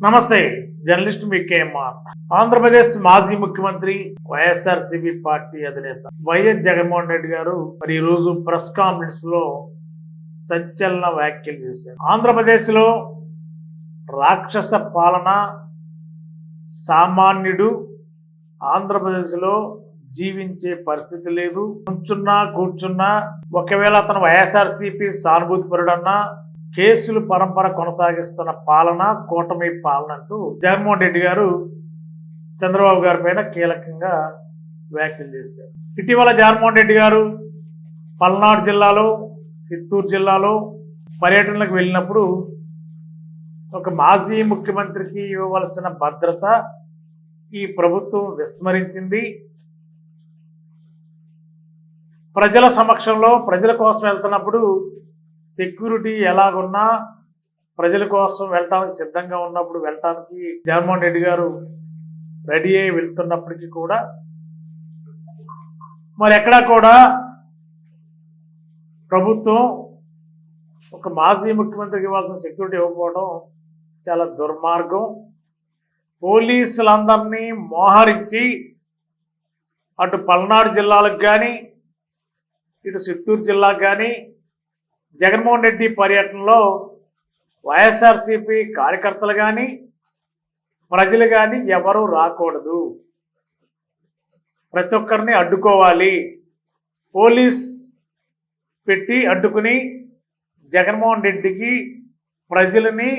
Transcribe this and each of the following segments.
నమస్తే జర్నలిస్ట్ మీ కేఎంఆర్. ఆంధ్రప్రదేశ్ మాజీ ముఖ్యమంత్రి వైఎస్ఆర్సీపీ పార్టీ అధినేత వైఎస్ జగన్మోహన్ రెడ్డి గారు మరి ఈరోజు ప్రెస్ కాన్ఫరెన్స్లో సంచలన వ్యాఖ్యలు చేశారు. ఆంధ్రప్రదేశ్లో రాక్షస పాలన సామాన్యుడు ఆంధ్రప్రదేశ్లో జీవించే పరిస్థితి లేదు. కూర్చున్నా కూర్చున్నా ఒకవేళ అతను వైఎస్ఆర్సీపీ సానుభూతి పరుడన్నా కేసులు పరంపర కొనసాగిస్తున్న పాలన కూటమి పాలన అంటూ జగన్మోహన్ రెడ్డి గారు చంద్రబాబు గారి పైన కీలకంగా వ్యాఖ్యలు చేశారు. ఇటీవల జగన్మోహన్ రెడ్డి గారు పల్నాడు జిల్లాలో చిత్తూరు జిల్లాలో పర్యటనలకు వెళ్ళినప్పుడు ఒక మాజీ ముఖ్యమంత్రికి ఇవ్వవలసిన భద్రత ఈ ప్రభుత్వం విస్మరించింది. ప్రజల సమక్షంలో ప్రజల కోసం వెళ్తున్నప్పుడు సెక్యూరిటీ ఎలాగున్నా ప్రజల కోసం వెళ్ళటానికి సిద్ధంగా ఉన్నప్పుడు వెళ్ళటానికి జగన్మోహన్ రెడ్డి గారు రెడీ అయి వెళ్తున్నప్పటికీ కూడా మరి ఎక్కడా కూడా ప్రభుత్వం ఒక మాజీ ముఖ్యమంత్రికి ఇవ్వాల్సిన సెక్యూరిటీ ఇవ్వకపోవడం చాలా దుర్మార్గం. పోలీసులందరినీ మోహరించి అటు పల్నాడు జిల్లాలకు కానీ ఇటు చిత్తూరు జిల్లాకు కానీ జగన్మోహన్ రెడ్డి పర్యటనలో వైఎస్ఆర్సీపీ కార్యకర్తలు కానీ ప్రజలు కానీ ఎవరు రాకూడదు. ప్రతి ఒక్కరిని అడ్డుకోవాలి. పోలీస్ పెట్టి అడ్డుకుని జగన్మోహన్ రెడ్డికి ప్రజలని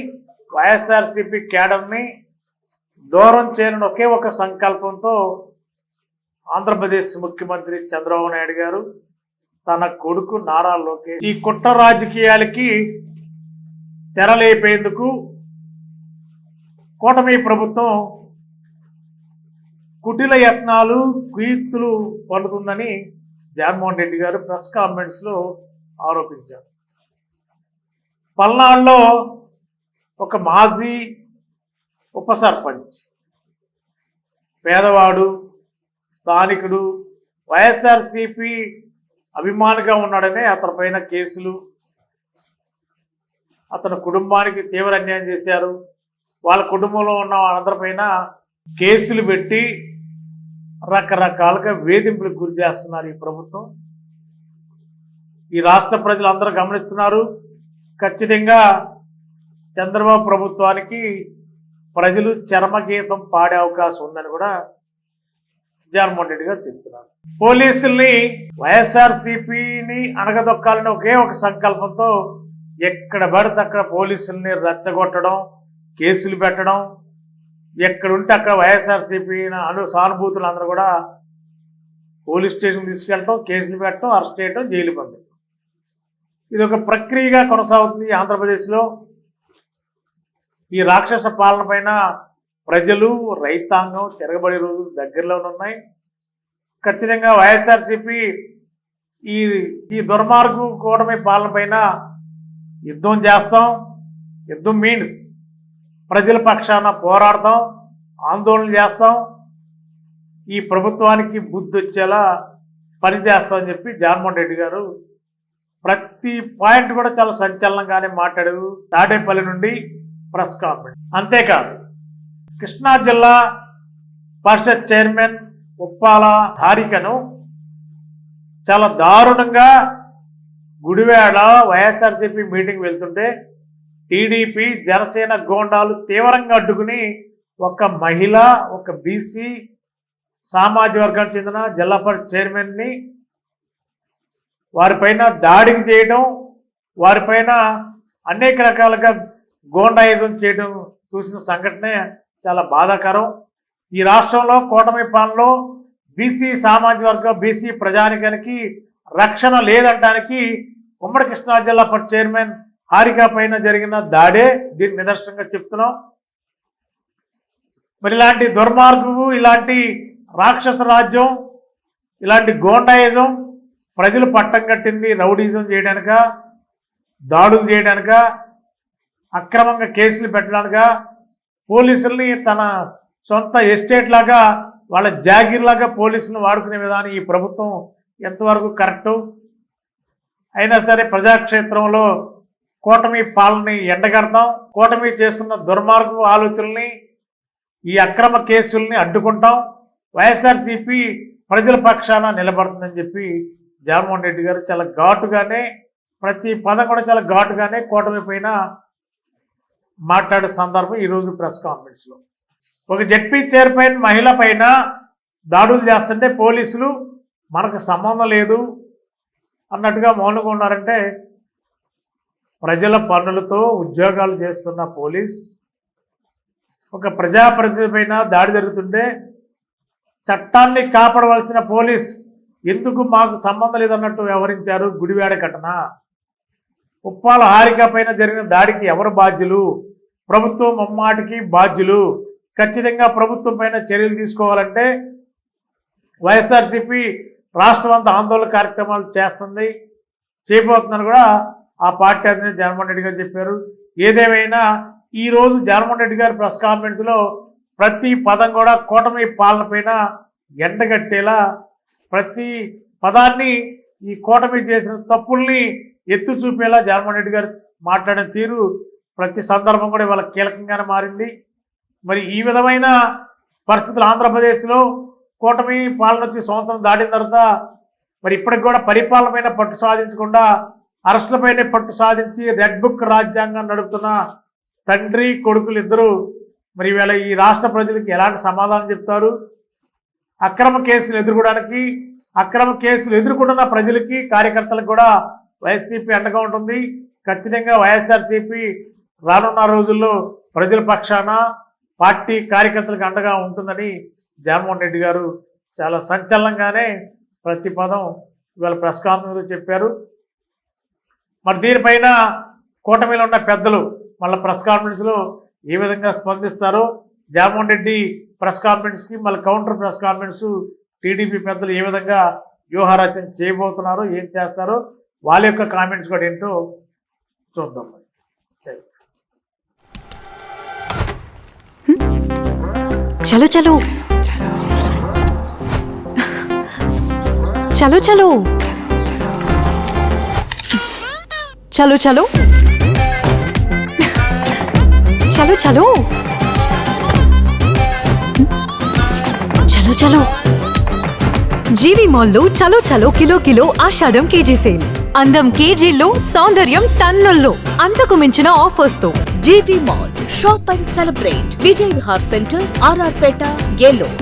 వైఎస్ఆర్సీపీ క్యాడర్ని దూరం చేయాలని ఒకే ఒక సంకల్పంతో ఆంధ్రప్రదేశ్ ముఖ్యమంత్రి చంద్రబాబు నాయుడు గారు తన కొడుకు నారా లోకేష్. ఈ కుట్ర రాజకీయాలకి తెరలేపేందుకు కూటమి ప్రభుత్వం కుటిల యత్నాలు కుయుక్తులు పడుతుందని జగన్మోహన్ రెడ్డి గారు ప్రెస్ కాన్ఫరెన్స్లో ఆరోపించారు. పల్నాడులో ఒక మాజీ ఉప సర్పంచ్ పేదవాడు స్థానికుడు వైఎస్ఆర్సిపి అభిమానిగా ఉన్నాడనే అతని పైన కేసులు. అతని కుటుంబానికి తీవ్ర అన్యాయం చేశారు. వాళ్ళ కుటుంబంలో ఉన్న వాళ్ళందరిపైన కేసులు పెట్టి రకరకాలుగా వేధింపులకు గురి చేస్తున్నారు ఈ ప్రభుత్వం. ఈ రాష్ట్ర ప్రజలందరూ గమనిస్తున్నారు. ఖచ్చితంగా చంద్రబాబు ప్రభుత్వానికి ప్రజలు చర్మగీతం పాడే అవకాశం ఉందని కూడా జగన్మోహన్ రెడ్డి గారు చెప్తున్నారు. పోలీసుల్ని వైఎస్ఆర్ సిపిని ఒకే ఒక సంకల్పంతో ఎక్కడ పడితే అక్కడ పోలీసుల్ని రెచ్చగొట్టడం కేసులు పెట్టడం ఎక్కడుంటే అక్కడ వైఎస్ఆర్సీపీ అను సానుభూతులు అందరూ కూడా పోలీస్ స్టేషన్ తీసుకెళ్ళటం కేసులు పెట్టడం అరెస్ట్ చేయడం జైలు పంపించడం ఇది ఒక ప్రక్రియగా కొనసాగుతుంది ఆంధ్రప్రదేశ్లో. ఈ రాక్షస పాలన పైన ప్రజలు రైతాంగం తిరగబడే రోజులు దగ్గరలోనే ఉన్నాయి. ఖచ్చితంగా వైఎస్ఆర్సిపి ఈ ఈ దుర్మార్గం కూటమి పాలన పైన యుద్ధం చేస్తాం. యుద్ధం మీన్స్ ప్రజల పక్షాన పోరాడతాం ఆందోళన చేస్తాం. ఈ ప్రభుత్వానికి బుద్ధి వచ్చేలా పనిచేస్తామని చెప్పి జగన్మోహన్ రెడ్డి గారు ప్రతి పాయింట్ కూడా చాలా సంచలనంగానే మాట్లాడారు. తాడేపల్లి నుండి ప్రెస్ కాన్ఫరెన్స్. అంతేకాదు కృష్ణా జిల్లా పరిషత్ చైర్మన్ ఉప్పాల హారికను చాలా దారుణంగా గుడివాడ వైఎస్ఆర్సీపీ మీటింగ్ వెళ్తుంటే టీడీపీ జనసేన గోండాలు తీవ్రంగా అడ్డుకుని ఒక మహిళ ఒక బీసీ సామాజిక వర్గానికి చెందిన జిల్లా పరిషత్ చైర్మన్ని వారిపైన దాడికి చేయడం వారిపైన అనేక రకాలుగా గోండాయిజం చేయడం చూసిన సంఘటనే చాలా బాధాకరం. ఈ రాష్ట్రంలో కూటమి పాలనలో బీసీ సామాజిక వర్గం బీసీ ప్రజానికానికి రక్షణ లేదంటానికి ఉమ్మడి కృష్ణా జిల్లా పరిషత్ చైర్మన్ హారిక పైన జరిగిన దాడే దీన్ని నిదర్శనంగా చెప్తున్నాం. మరి ఇలాంటి దుర్మార్గము ఇలాంటి రాక్షస రాజ్యం ఇలాంటి గోండాయిజం ప్రజలు పట్టం కట్టింది రౌడీజం చేయడానిక దాడులు చేయడానిక అక్రమంగా కేసులు పెట్టడానిక పోలీసుల్ని తన సొంత ఎస్టేట్ లాగా వాళ్ళ జాగీర్ లాగా పోలీసులను వాడుకునే విధానం ఈ ప్రభుత్వం ఎంతవరకు కరెక్టు? అయినా సరే ప్రజాక్షేత్రంలో కూటమి పాలని ఎండగడతాం. కూటమి చేస్తున్న దుర్మార్గపు ఆలోచనల్ని ఈ అక్రమ కేసుల్ని అడ్డుకుంటాం. వైఎస్ఆర్సీపీ ప్రజల పక్షాన నిలబడుతుందని చెప్పి జగన్మోహన్ రెడ్డి గారు చాలా ఘాటుగానే ప్రతి పదం కూడా చాలా ఘాటుగానే కూటమి పైన మాట్లాడే సందర్భం ఈరోజు ప్రెస్ కాన్ఫరెన్స్లో ఒక జడ్పీ చైర్మన్ మహిళ పైన దాడులు చేస్తుంటే పోలీసులు మనకు సంబంధం లేదు అన్నట్టుగా మౌనంగా ఉన్నారంటే ప్రజల పనులతో ఉద్యోగాలు చేస్తున్న పోలీస్ ఒక ప్రజాప్రతినిధి దాడి జరుగుతుంటే చట్టాన్ని కాపాడవలసిన పోలీస్ ఎందుకు మాకు సంబంధం లేదన్నట్టు వ్యవహరించారు గుడివాడ ఘటన. ఉప్పాల హారిక పైన జరిగిన దాడికి ఎవరు బాధ్యులు? ప్రభుత్వం ముమ్మాటికి బాధ్యులు. ఖచ్చితంగా ప్రభుత్వం పైన చర్యలు తీసుకోవాలంటే వైఎస్ఆర్సీపీ రాష్ట్రం అంతా ఆందోళన కార్యక్రమాలు చేస్తుంది. చేయబోతున్నారు కూడా ఆ పార్టీ అధినేత జగన్మోహన్ రెడ్డి గారు చెప్పారు. ఏదేమైనా ఈరోజు జగన్మోహన్ రెడ్డి గారి ప్రెస్ కాన్ఫరెన్స్లో ప్రతి పదం కూడా కూటమి పాలన పైన ఎండగట్టేలా ప్రతి పదాన్ని ఈ కూటమి చేసిన తప్పుల్ని ఎత్తు చూపేలా జగన్మోహన్ రెడ్డి గారు మాట్లాడిన తీరు ప్రతి సందర్భం కూడా ఇవాళ కీలకంగానే మారింది. మరి ఈ విధమైన పరిస్థితులు ఆంధ్రప్రదేశ్లో కూటమి పాలన వచ్చి సంవత్సరం దాటిన తర్వాత మరి ఇప్పటికి కూడా పరిపాలనపైన పట్టు సాధించకుండా అరెస్టులపైనే పట్టు సాధించి రెడ్ బుక్ రాజ్యాంగం నడుపుతున్న తండ్రి కొడుకులు ఇద్దరు మరి ఈవేళ ఈ రాష్ట్ర ప్రజలకు ఎలాంటి సమాధానం చెప్తారు? అక్రమ కేసులు ఎదుర్కోవడానికి అక్రమ కేసులు ఎదుర్కొంటున్న ప్రజలకి కార్యకర్తలకు కూడా వైఎస్సీపీ అండగా ఉంటుంది. ఖచ్చితంగా వైఎస్ఆర్సీపీ రానున్న రోజుల్లో ప్రజల పక్షాన పార్టీ కార్యకర్తలకు అండగా ఉంటుందని జగన్మోహన్ రెడ్డి గారు చాలా సంచలనంగానే ప్రతి పదం ఇవాళ ప్రెస్ కాన్ఫరెన్స్లో చెప్పారు. మరి దీనిపైన కూటమిలో ఉన్న పెద్దలు మళ్ళీ ప్రెస్ కాన్ఫరెన్స్లో ఏ విధంగా స్పందిస్తారో జగన్మోహన్ రెడ్డి ప్రెస్ కాన్ఫరెన్స్కి మళ్ళీ కౌంటర్ ప్రెస్ కాన్ఫరెన్స్ టీడీపీ పెద్దలు ఏ విధంగా వ్యూహారచన చేయబోతున్నారో ఏం చేస్తారో వాళ్ళ యొక్క కామెంట్స్ కూడా ఏంటో చూద్దాం చలో చలో. చలో చలో. చలో చలో. చలో చలో. చలో చలో. జీవి మాల్లో చలో చలో కిలో కిలో ఆషాదం కేజీ సేల్. అందం కేజీల్లో సౌందర్యం టన్నుల్లో. అంతకు మించిన ఆఫర్స్తో GV mall. Shop and celebrate Vijay Vihar centre RR Peta Eluru